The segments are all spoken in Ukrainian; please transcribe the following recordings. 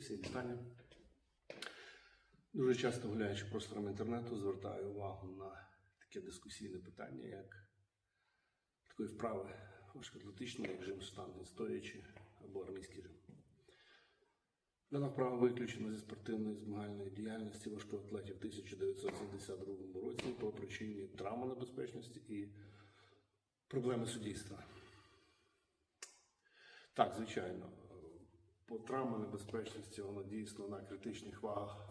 Всім вітання. Дуже часто гуляючи простором інтернету, звертаю увагу на таке дискусійне питання, як такої вправи важкоатлетичної, як жим штанги стоячи або армійський жим. Дана вправа виключена зі спортивної змагальної діяльності важкоатлетів в 1972 році по причині травмонебезпечності і проблеми суддівства. Так, звичайно, по травмонебезпечності воно дійсно на критичних вагах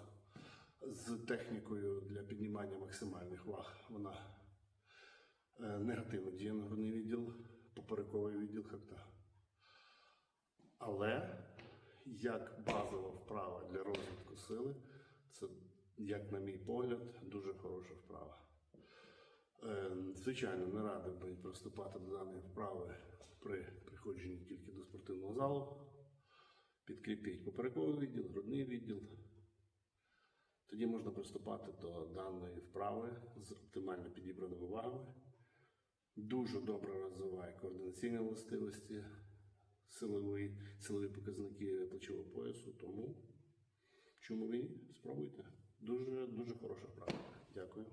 з технікою для піднімання максимальних ваг. Вона е, негативно діє на грудний відділ, поперековий відділ хребта. Але як базова вправа для розвитку сили, це, як на мій погляд, дуже хороша вправа. Е, Звичайно, не радив би приступати до даної вправи при приходженні тільки до спортивного залу. Підкріпіть поперековий відділ, грудний відділ. Тоді можна приступати до даної вправи з оптимально підібраними вагами. Дуже добре розвиває координаційні властивості, силові, силові показники плечового поясу. Тому чому ви? Спробуйте. Дуже, дуже хороша вправа. Дякую.